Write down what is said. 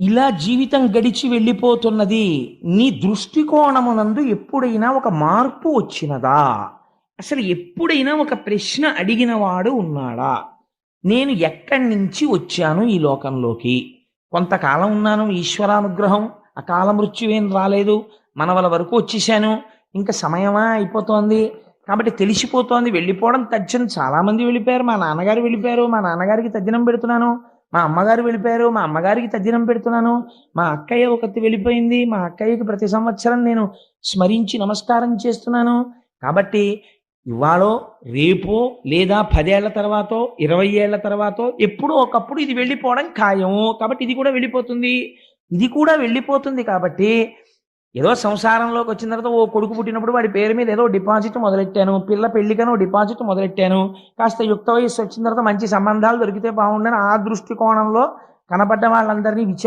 ఇలా జీవితం గడిచి వెళ్ళిపోతున్నది నీ దృష్టికోణమునందు ఎప్పుడైనా ఒక మార్పు వచ్చినదా? అసలు ఎప్పుడైనా ఒక ప్రశ్న అడిగినవాడు ఉన్నాడా? నేను ఎక్కడి నుంచి వచ్చాను ఈ లోకంలోకి? కొంతకాలం ఉన్నాను ఈశ్వరానుగ్రహం అకాల మృత్యువేం రాలేదు మనవల వరకు వచ్చేసాను ఇంకా సమయమా అయిపోతోంది. కాబట్టి తెలిసిపోతోంది వెళ్ళిపోవడం తథ్యం చాలామంది వెళ్ళిపోయారు మా నాన్నగారు వెళ్ళిపోయారు మా నాన్నగారికి తజ్జనం పెడుతున్నాను. మా అమ్మగారు వెళ్ళిపోయారు మా అమ్మగారికి తద్దినం పెడుతున్నాను మా అక్కయ్య ఒకటి వెళ్ళిపోయింది మా అక్కయ్యకి ప్రతి సంవత్సరం నేను స్మరించి నమస్కారం చేస్తున్నాను. కాబట్టి ఇవాళో రేపో లేదా పదేళ్ళ తర్వాతో ఇరవై ఏళ్ళ తర్వాతో ఎప్పుడో ఒకప్పుడు ఇది వెళ్ళిపోవడం ఖాయము. కాబట్టి ఇది కూడా వెళ్ళిపోతుంది. ఇది కూడా వెళ్ళిపోతుంది కాబట్టి ఏదో సంసారంలోకి వచ్చిన తర్వాత ఓ కొడుకు పుట్టినప్పుడు వాడి పేరు మీద ఏదో డిపాజిట్ మొదలెట్టాను పిల్ల పెళ్ళికనో డిపాజిట్ మొదలెట్టాను కాస్త యుక్త వయస్సు వచ్చిన తర్వాత మంచి సంబంధాలు దొరికితే బాగుండని ఆ దృష్టికోణంలో కనపడ్డ వాళ్ళందరినీ విచార